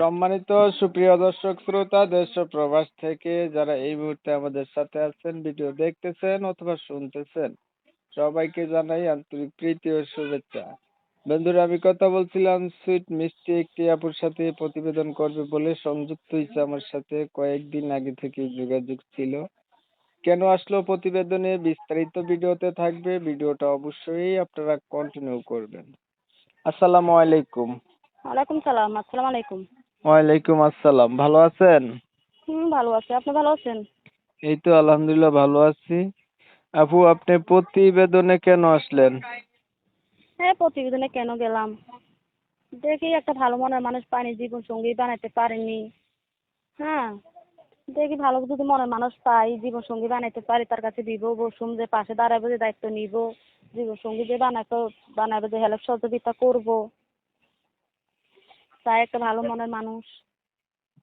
সম্মানিত সুপ্রিয় দর্শক শ্রোতা দেশ ও প্রবাস থেকে যারা এই মুহূর্তে আমাদের সাথে আছেন, ভিডিও দেখতেছেন অথবা শুনতেছেন, সবাইকে জানাই আন্তরিক প্রীতি ও শুভেচ্ছা। বন্ধুরা, আমি কথা বলছিলাম, সুইট মিষ্টি একটি আপুর সাথে প্রতিবেদন করবে বলে সংযুক্ত হয়েছে আমার সাথে কয়েকদিন আগে থেকে যোগাযোগ ছিল। কেন আসলো প্রতিবেদনে? বিস্তারিত ভিডিওতে থাকবে, ভিডিওটা অবশ্যই আপনারা কন্টিনিউ করবেন। আসসালামু আলাইকুম। ওয়ালাইকুম সালাম, আসসালামু আলাইকুম। ওয়ালাইকুম আসসালাম ভালো আছেন? হুম ভালো আছি। আপনি ভালো আছেন? এই তো আলহামদুলিল্লাহ ভালো আছি। আপু আপনি প্রতিবেদনে কেন আসলেন? হ্যাঁ প্রতিবেদনে কেন গেলাম? দেখি একটা ভালো মনের মানুষ পাইনি জীবন সঙ্গী বানাতে পারিনি। হ্যাঁ দেখি ভালো যদি মনের মানুষ পাই জীবন সঙ্গী বানাইতে পারি তার কাছে দিব বসুম যে পাশে দাঁড়াবে যে দায়িত্ব নিব। জীবন সঙ্গী যে বানাতে বানাবে যে হেল্প সহযোগিতা করব। তাই একটা ভালো মনের মানুষ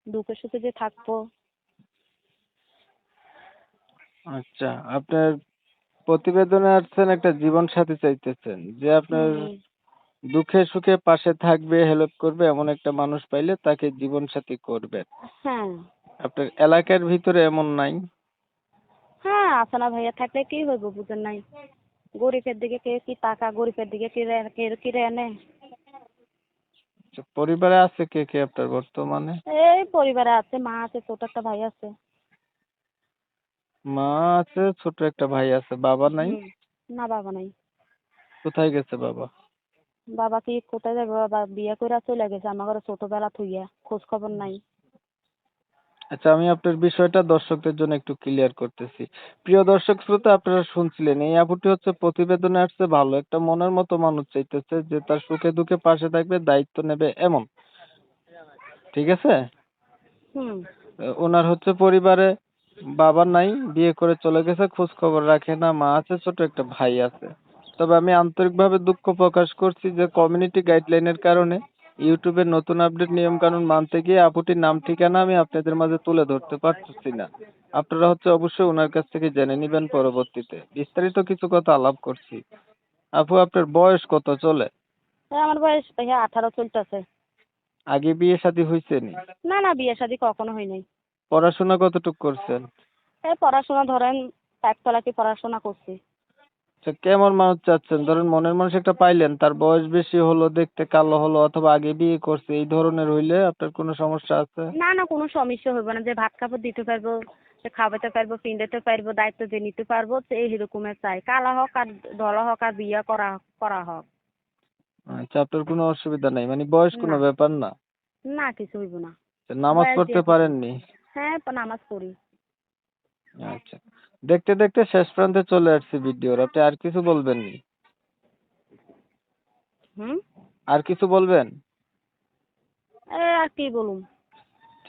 দুঃখে সুখে যে থাকব। আচ্ছা আপনার প্রতিবেদনে আসছেন একটা জীবন সাথী চাইতেছেন যে আপনার দুঃখে সুখে পাশে থাকবে হেল্প করবে এমন একটা মানুষ পাইলে তাকে জীবন সাথী করবেন। হ্যাঁ। আপনার এলাকার ভিতরে এমন নাই? হ্যাঁ আছে না ভাইয়া থাকলে কি হইব বুঝেন নাই। গরিবের দিকে কে কি টাকা গরিবের দিকে কি রে- কে কি রে এনে? আচ্ছা, পরিবারে আছে কে কে আপনার বর্তমানে? এই পরিবারে আছে মা আছে ছোট একটা ভাই আছে। মা আছে ছোট একটা ভাই আছে বাবা নাই? না বাবা নাই। কোথায় গেছে বাবা? বাবা কি কোথায় যাবে? বাবা বিয়ে করে চলে গেছে আমার ঘরে ছোটবেলা থুইয়া খোঁজ খবর নাই। আচ্ছা আমি আপনার বিষয়টা দর্শকদের জন্য একটু ক্লিয়ার করতেছি। প্রিয় দর্শক শ্রোতা আপনারা শুনছিলেন এই আপুটি হচ্ছে প্রতিবেদনে আসছে ভালো একটা মনের মতো মানুষ চাইতেছে যে তার সুখে দুঃখে পাশে থাকবে দায়িত্ব নেবে এমন। ঠিক আছে? হুম। ওনার হচ্ছে পরিবারে বাবা নাই বিয়ে করে চলে গেছে খোঁজ খবর রাখে না মা আছে ছোট একটা ভাই আছে। তবে আমি আন্তরিকভাবে দুঃখ প্রকাশ করছি যে কমিউনিটি গাইডলাইনের কারণে ইউটিউবের নতুন আপডেট নিয়ম কানুন মানতে গিয়ে আপুটির নাম ঠিকানা আমি আপনাদের মাঝে তুলে ধরতে পারতেছি না। আপনারা হচ্ছে অবশ্যই ওনার কাছ থেকে জেনে নেবেন পরবর্তীতে। বিস্তারিত কিছু কথা আলাপ করছি। আপু আপনার বয়স কত চলে? এই আমার বয়স ভাইয়া আঠারো চলতেছে। আগে বিয়ে শাদী হয়েছে নি? না না বিয়ে শাদী কখনো হয় নাই পড়াশোনা কতটুকু করছেন? এই পড়াশোনা ধরেন একতলাকে পড়াশোনা করছি। আচ্ছা কেমন মানুষ চাচ্ছেন? ধরেন মনের মানুষ একটা পাইলেন তার বয়স বেশি হলো দেখতে কালো হলো অথবা আগে বিয়ে করছে এই ধরনের হইলে আপনার কোনো সমস্যা আছে? না না কোনো সমস্যা হবে না। যে ভাত কাপড় দিতে পারব যে খাওয়াতে পারব পিন্দাতে পারব দায়িত্ব দিয়ে নিতে পারব এই রকমের চাই। কালা হোক আর ধলা হোক আর বিয়ে করা করা হোক। আচ্ছা আপনার কোনো অসুবিধা নাই? মানে বয়স কোনো। ব্যাপার না? না কিছু হইব না। নামাজ পড়তে পারেননি? হ্যাঁ নামাজ পড়ি। আচ্ছা। দেখতে দেখতে শেষ প্রান্তে চলে আসছি ভিডিওর আপনি আর কিছু বলবেন নি? হুম? আর কিছু বলবেন? আর কি বলুম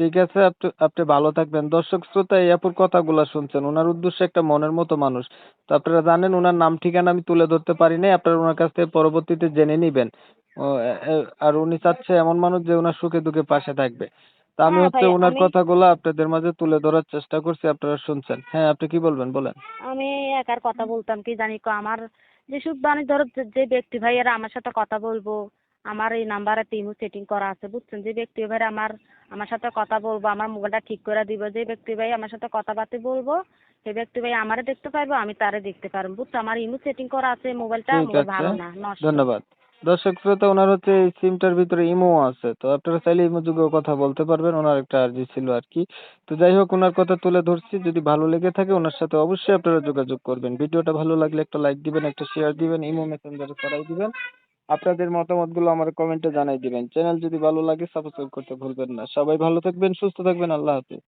ঠিক আছে আপনি আপনি ভালো থাকবেন। দর্শক শ্রোতা এই আপুর কথাগুলো শুনছেন ওনার উদ্দেশ্য একটা মনের মতো মানুষ। তো আপনারা জানেন ওনার নাম ঠিকানা আমি তুলে ধরতে পারি নাই আপনারা ওনার কাছ থেকে পরবর্তীতে জেনে নিবেন। আর উনি চাচ্ছে এমন মানুষ যে ওনার সুখে দুঃখে পাশে থাকবে। তা আমি হ্যাঁ হচ্ছে ওনার কথাগুলো আপনাদের মাঝে তুলে ধরার চেষ্টা করছি আপনারা শুনছেন। হ্যাঁ আপনি কি বলবেন বলেন। আমি একার কথা বলতাম কি জানি কো আমার যেসব মানে ধরো যে- ব্যক্তি ভাইয়েরা আমার সাথে কথা বলব আমার এই নাম্বারে টিমও সেটিং করা আছে বুঝছেন? যে ব্যক্তি ভাই আমার আমার সাথে কথা বলব আমার মোবাইলটা ঠিক করে দিব যে ব্যক্তি ভাই আমার সাথে কথা কথাবার্তা বলব সেই ব্যক্তি ভাই আমারে দেখতে পারব আমি তারে দেখতে পারব বুঝছ? আমার ইমো সেটিং করা আছে মোবাইলটা মোবাইল ভালো না নষ্ট। ধন্যবাদ। দর্শক শ্রোতা, ওনার হচ্ছে এই সিমটার ভিতরে ইমো আছে। তো আপনারা চাইলে ইমো যুগেও কথা বলতে পারবেন, ওনার একটা আর্জি ছিল আর কি। তো যাই হোক, ওনার কথা তুলে ধরছি, যদি ভালো লেগে থাকে ওনার সাথে অবশ্যই আপনারা যোগাযোগ করবেন। ভিডিওটা ভালো লাগলে একটা লাইক দিবেন, একটা শেয়ার দিবেন, ইমো মেসেঞ্জারে ছড়াই দিবেন। আপনাদের মতামতগুলো আমার কমেন্টে জানাই দিবেন। চ্যানেল যদি ভালো লাগে সাবস্ক্রাইব করতে ভুলবেন না। সবাই ভালো থাকবেন, সুস্থ থাকবেন, আল্লাহ হাফেজ।